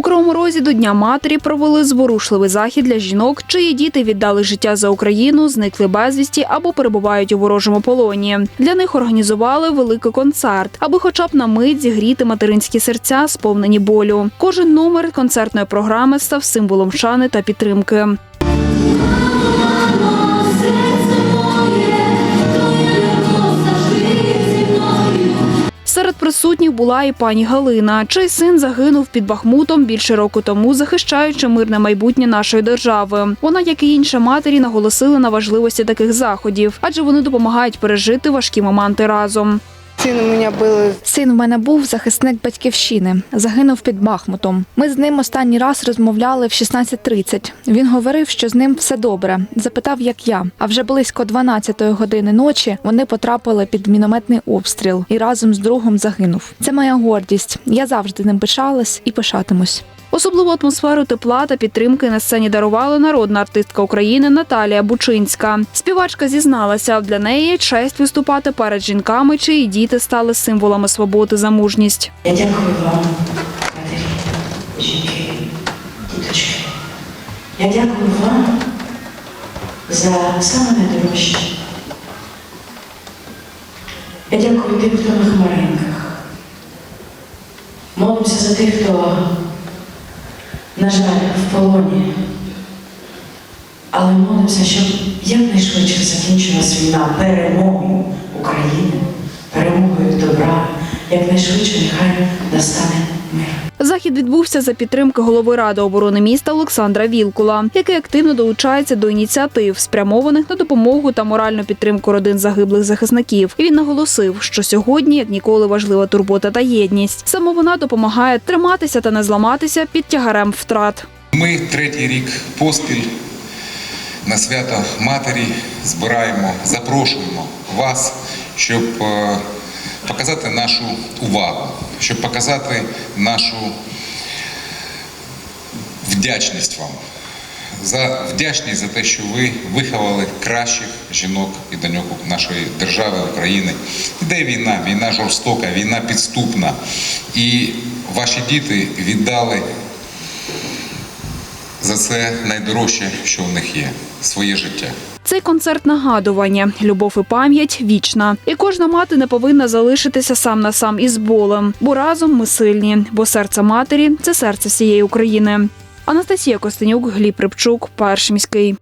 У Кривому Розі до Дня матері провели зворушливий захід для жінок, чиї діти віддали життя за Україну, зникли безвісті або перебувають у ворожому полоні. Для них організували великий концерт, аби хоча б на мить зігріти материнські серця, сповнені болю. Кожен номер концертної програми став символом шани та підтримки. Серед присутніх була і пані Галина, чий син загинув під Бахмутом більше року тому, захищаючи мирне майбутнє нашої держави. Вона, як і інші матері, наголосили на важливості таких заходів, адже вони допомагають пережити важкі моменти разом. Сын у меня был Син в мене був захисник батьківщини, загинув під Бахмутом. Ми з ним останній раз розмовляли в 16.30. Він говорив, що з ним все добре. Запитав, як я. А вже близько 12-ї години ночі вони потрапили під мінометний обстріл і разом з другом загинув. Це моя гордість. Я завжди ним пишалась і пишатимусь. Особливу атмосферу тепла та підтримки на сцені дарувала народна артистка України Наталія Бучинська. Співачка зізналася, для неї честь виступати перед жінками, чиї діти стали символами свободи за мужність. Я дякую вам, матері, жінки, діточки. Я дякую вам за саме найдорожче. Я дякую тим, хто на хмаринках. Молимося за тих, хто, на жаль, в полоні. Але молимося, щоб якнайшвидше закінчилась війна перемогою України, перемогою добра, якнайшвидше нехай настане. Захід відбувся за підтримки голови ради оборони міста Олександра Вілкула, який активно долучається до ініціатив, спрямованих на допомогу та моральну підтримку родин загиблих захисників. І він наголосив, що сьогодні, як ніколи, важлива турбота та єдність. Саме вона допомагає триматися та не зламатися під тягарем втрат. Ми третій рік поспіль на свято Матері збираємо, запрошуємо вас, щоб е, показати нашу увагу, щоб показати нашу вдячність вам. За вдячність за те, що ви виховали кращих жінок і доньок нашої держави України. Іде війна, війна жорстока, війна підступна. І ваші діти віддали за це найдорожче, що в них є своє життя. Цей концерт нагадування, любов і пам'ять вічна. І кожна мати не повинна залишитися сам на сам із болем, бо разом ми сильні, бо серце матері це серце всієї України. Анастасія Костенюк, Гліб Рибчук, перший міський.